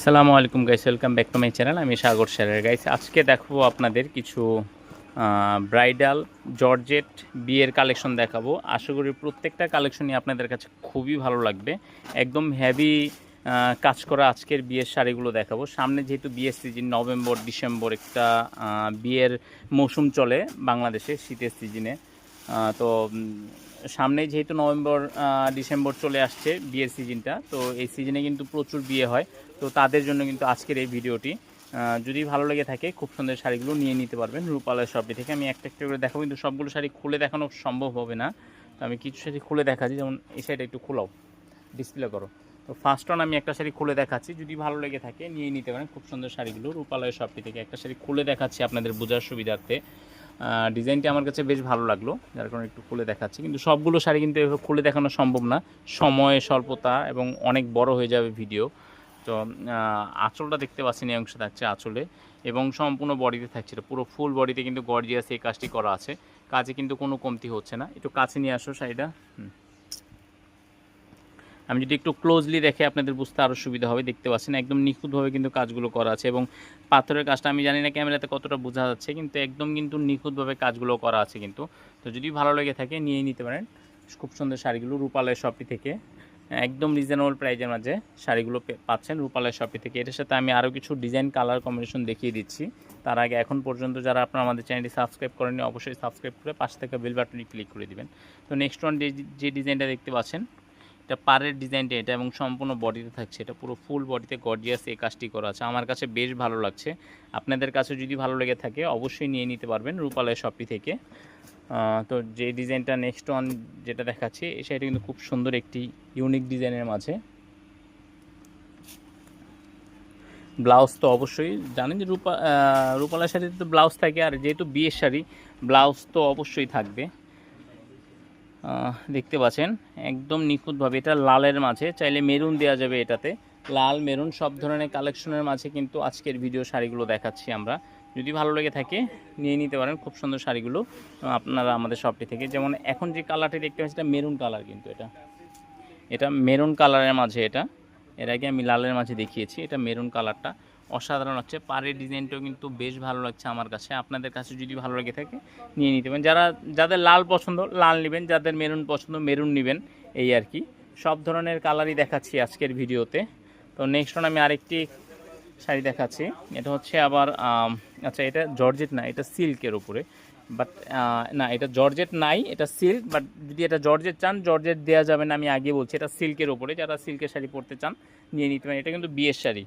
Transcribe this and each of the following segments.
আসসালামু আলাইকুম guys welcome back to my channel আমি সাগর স্যারের গাইস আজকে দেখাবো আপনাদের কিছু ব্রাইডাল জর্জেট বিয়ের কালেকশন দেখাবো। আশা করি প্রত্যেকটা কালেকশনই আপনাদের কাছে খুবই ভালো লাগবে। একদম হেভি কাজ করা আজকের বিয়ের শাড়িগুলো দেখাবো। সামনে যেহেতু বিয়ের সিজন নভেম্বর, ডিসেম্বর একটা বিয়ের মৌসুম চলে বাংলাদেশে শীতের সিজনে তো উম, সামনেই যেহেতু নভেম্বর ডিসেম্বর চলে আসছে বিয়ের সিজনটা তো এই সিজনে কিন্তু প্রচুর বিয়ে হয়। তো তাদের জন্য কিন্তু আজকের এই ভিডিওটি যদি ভালো লেগে থাকে খুব সুন্দর শাড়িগুলো নিয়ে নিতে পারবেন রূপালয় শপটি থেকে। আমি একটা একটা করে দেখাবো কিন্তু সবগুলো শাড়ি খুলে দেখানো সম্ভব হবে না। তো আমি কিছু শাড়ি খুলে দেখাচ্ছি যেমন এই শাড়িটা একটু খোলাও ডিসপ্লে করো। তো ফার্স্ট অন আমি একটা শাড়ি খুলে দেখাচ্ছি যদি ভালো লেগে থাকে নিয়ে নিতে পারেন। খুব সুন্দর শাড়িগুলো রূপালয় শপটি থেকে একটা শাড়ি খুলে দেখাচ্ছি আপনাদের বোঝার সুবিধার্থে। ডিজাইনটি আমার কাছে বেশ ভালো লাগল, যার কারণে একটু খুলে দেখাচ্ছি। কিন্তু সবগুলো শাড়ি কিন্তু এভাবে খুলে দেখানো সম্ভব না। সময়, স্বল্পতা এবং অনেক বড় হয়ে যাবে ভিডিও। তো আঁচলটা দেখতে পাচ্ছেন, এই অংশে থাকছে আঁচলে এবং সম্পূর্ণ বডিতে থাকছে পুরো ফুল বডিতে কিন্তু গর্জিয়াস এই কাজটি করা আছে। কাজে কিন্তু কোনো কমতি হচ্ছে না। একটু কাছে নিয়ে আসো শাড়িটা। হুম। আমি যদি একটু ক্লোজলি দেখে আপনাদের বুঝতে আরও সুবিধা হবে, দেখতে পাচ্ছেন একদম নিখুঁতভাবে কিন্তু কাজগুলো করা আছে এবং পাথরের কাজটা আমি জানি না ক্যামেরাতে কতটা বোঝা যাচ্ছে, কিন্তু একদম কিন্তু নিখুঁতভাবে কাজগুলো করা আছে কিন্তু। তো যদি ভালো লেগে থাকে নিয়ে নিতে পারেন। খুব সুন্দর শাড়িগুলো রূপালয় শপটি থেকে। একদম রিজনেবল প্রাইজের মাঝে শাড়িগুলো পাচ্ছেন রূপালয় শপটি থেকে। এটার সাথে আমি আরও কিছু ডিজাইন কালার কম্বিনেশন দেখিয়ে দিচ্ছি। তার আগে এখন পর্যন্ত যারা আপনারা আমাদের চ্যানেলটি সাবস্ক্রাইব করেনি অবশ্যই সাবস্ক্রাইব করে পাশে থেকে বেল বাটনে ক্লিক করে দিবেন। তো নেক্সট ওয়ান যে ডিজাইনটা দেখতে পাচ্ছেন এটা পাড়ের ডিজাইনটা এটা এবং সম্পূর্ণ বডিতে থাকছে। এটা পুরো ফুল বডিতে গর্জিয়াস এই কাজটি করা আছে। আমার কাছে বেশ ভালো লাগছে। আপনাদের কাছে যদি ভালো লেগে থাকে অবশ্যই নিয়ে নিতে পারবেন রূপালয় শপটি থেকে। তো যে ডিজাইনটা নেক্সট ওয়ান যেটা দেখাচ্ছি সেটা কিন্তু খুব সুন্দর একটি ইউনিক ডিজাইনের মাঝে। ব্লাউজ তো অবশ্যই জানেন যে রূপা আহ, রূপালা শাড়িতে তো ব্লাউজ থাকে আর যেহেতু বিয়ের শাড়ি ব্লাউজ তো অবশ্যই থাকবে। দেখতে পাচ্ছেন, একদম নিখুঁতভাবে। এটা লালের মাঝে চাইলে মেরুন দেওয়া যাবে এটাতে। লাল, মেরুন, সব ধরনের কালেকশনের মাঝে কিন্তু আজকের ভিডিও শাড়িগুলো দেখাচ্ছি আমরা। যদি ভালো লেগে থাকে, নিয়ে নিতে পারেন খুব সুন্দর শাড়িগুলো আপনারা আমাদের শপটি থেকে। যেমন এখন যে কালারটি দেখতে পাচ্ছি, এটা মেরুন কালার কিন্তু এটা। এটা মেরুন কালারের মাঝে এটা। এর আগে আমি লালের মাঝে দেখিয়েছি, এটা মেরুন কালারটা অসাধারণ হচ্ছে পাড়ের ডিজাইনটাও কিন্তু বেশ ভালো লাগছে আমার কাছে। আপনাদের কাছে যদি ভালো লেগে থাকে, নিয়ে নিতে পারেন। যারা, যাদের লাল পছন্দ, লাল নেবেন। যাদের মেরুন পছন্দ, মেরুন নেবেন, এই আর কি। সব ধরনের কালারই দেখাচ্ছি আজকের ভিডিওতে। তো নেক্সট আমি আরেকটি শাড়ি দেখাচ্ছি। এটা হচ্ছে আবার আচ্ছা এটা জর্জেট না, এটা সিল্কের উপরে। বাট না, এটা জর্জেট নাই, এটা সিল্ক। বাট যদি এটা জর্জেট চান, জর্জেট দেওয়া যাবে না, আমি আগে বলছি। এটা সিল্কের উপরে। যারা সিল্কের শাড়ি পরতে চান, নিয়ে নিতে পারেন। এটা কিন্তু বিয়ের শাড়ি।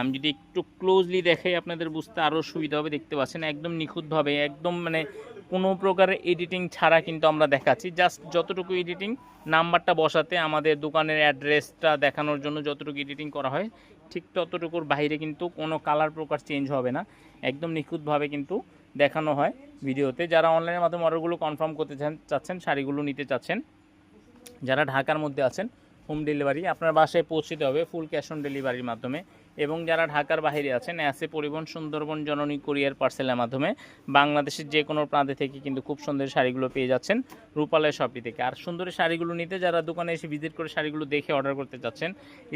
আমি যদি একটু ক্লোজলি দেখাই, আপনাদের বুঝতে আরও সুবিধা হবে, দেখতে পাচ্ছেন, একদম নিখুঁতভাবে, একদম মানে কোনো প্রকারের এডিটিং ছাড়া কিন্তু আমরা দেখাচ্ছি। জাস্ট যতটুকু এডিটিং নাম্বারটা বসাতে আমাদের দোকানের অ্যাড্রেসটা দেখানোর জন্য যতটুকু এডিটিং করা হয়, ঠিক ততটুকুর বাইরে কিন্তু কোনো কালার প্রকার চেঞ্জ হবে না। একদম নিখুঁতভাবে কিন্তু দেখানো হয় ভিডিওতে। যারা অনলাইনের মাধ্যমে অর্ডারগুলো কনফার্ম করতে চাচ্ছেন, শাড়িগুলো নিতে চাচ্ছেন, যারা ঢাকার মধ্যে আছেন হোম ডেলিভারি আপনার বাসায় পৌঁছতে হবে ফুল ক্যাশ অন ডেলিভারির মাধ্যমে। এবং যারা ঢাকার বাইরে আছেন অ্যাসে পরিবহন, সুন্দরবন, জননী কুরিয়ার পার্সেলের মাধ্যমে বাংলাদেশের যে কোনো প্রান্তে থেকে কিন্তু খুব সুন্দর শাড়িগুলো পেয়ে যাচ্ছেন রূপালয় শপটি থেকে। আর সুন্দর শাড়িগুলো নিতে যারা দোকানে এসে ভিজিট করে শাড়িগুলো দেখে অর্ডার করতে চাচ্ছেন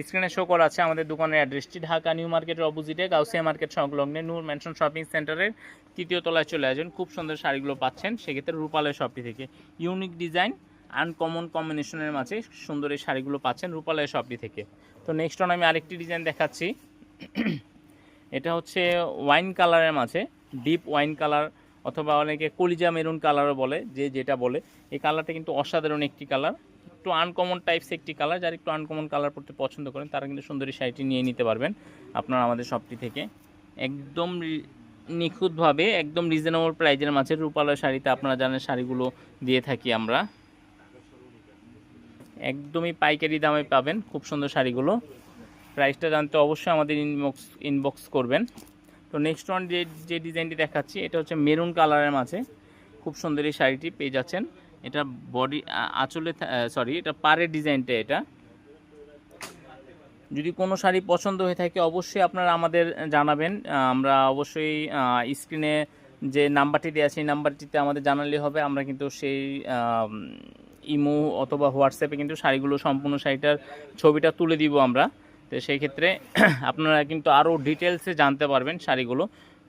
স্ক্রিনে শো করা আছে আমাদের দোকানের অ্যাড্রেসটি ঢাকা নিউ মার্কেটের অপোজিটে গাউসিয়া মার্কেট সংলগ্নে নূর ম্যানশন শপিং সেন্টারের তৃতীয় তলায় চলে আসবেন খুব সুন্দর শাড়িগুলো পাচ্ছেন সেক্ষেত্রে রূপালয় শপটি থেকে। ইউনিক ডিজাইন আনকমন কম্বিনেশনের মাঝে সুন্দর এই শাড়িগুলো পাচ্ছেন রূপালয় শপটি থেকে। তো নেক্সট আমি আরেকটি ডিজাইন দেখাচ্ছি। এটা হচ্ছে ওয়াইন কালারের মাঝে, ডিপ ওয়াইন কালার অথবা অনেকে কলিজা মেরুন কালারও বলে, যে যেটা বলে। এই কালারটা কিন্তু অসাধারণ একটি কালার। একটু আনকমন টাইপস একটি কালার, যারা একটু আনকমন কালার পড়তে পছন্দ করেন, তারা কিন্তু সুন্দরী শাড়িটি নিয়ে নিতে পারবেন আপনারা আমাদের শপটি থেকে। একদম নিখুঁতভাবে, একদম রিজনেবল প্রাইজের মাঝে রূপালয় শাড়িতে আপনারা জানেন শাড়িগুলো দিয়ে থাকি আমরা। একদমই পাইকারি দামে পাবেন, খুব সুন্দর শাড়িগুলো। প্রাইসটা জানতে অবশ্যই আমাদের ইনবক্স ইনবক্স করবেন। তো নেক্সট ওয়ান যে যে ডিজাইনটি দেখাচ্ছি, এটা হচ্ছে মেরুন কালারের মাঝে। খুব সুন্দর এই শাড়িটি পেয়ে যাচ্ছেন। এটা বডি আঁচলে সরি এটা পাড়ের ডিজাইনটা এটা। যদি কোনো শাড়ি পছন্দ হয়ে থাকে, অবশ্যই আপনারা আমাদের জানাবেন। আমরা অবশ্যই স্ক্রিনে যে নাম্বারটি দেওয়া সেই নাম্বারটিতে আমাদের জানালে হবে। আমরা কিন্তু সেই ইমো অথবা হোয়াটসঅ্যাপে কিন্তু শাড়িগুলো, সম্পূর্ণ শাড়িটার ছবিটা তুলে দিব আমরা। তো সেই ক্ষেত্রে আপনারা কিন্তু আরও ডিটেলসে জানতে পারবেন শাড়িগুলো।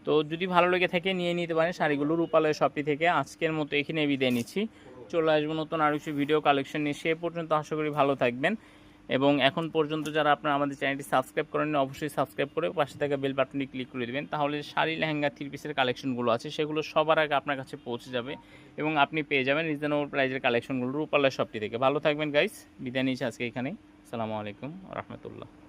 তো যদি ভালো লেগে থাকে নিয়ে নিতে পারেন শাড়িগুলো রূপালয় শপটি থেকে। আজকের মতো এখানে বিদায় নিচ্ছি। চলে আসব নতুন আরও কিছু ভিডিও কালেকশন নিয়ে। সে পর্যন্ত আশা করি ভালো থাকবেন। এবং এখন পর্যন্ত যারা আপনারা আমাদের চ্যানেলটি সাবস্ক্রাইব করেন অবশ্যই সাবস্ক্রাইব করে পাশে থাকা বেল বাটনটি ক্লিক করে দেবেন। তাহলে শাড়ি লেহেঙ্গা থ্রি পিসের কালেকশনগুলো আছে, সেগুলো সবার আগে আপনার কাছে পৌঁছে যাবে এবং আপনি পেয়ে যাবেন রিজনেবল প্রাইজের কালেকশনগুলো রূপালয় শপটি থেকে। ভালো থাকবেন গাইস বিদায় নিচ্ছি আজকে এখানেই। আসসালামু আলাইকুম রহমতুল্লাহ।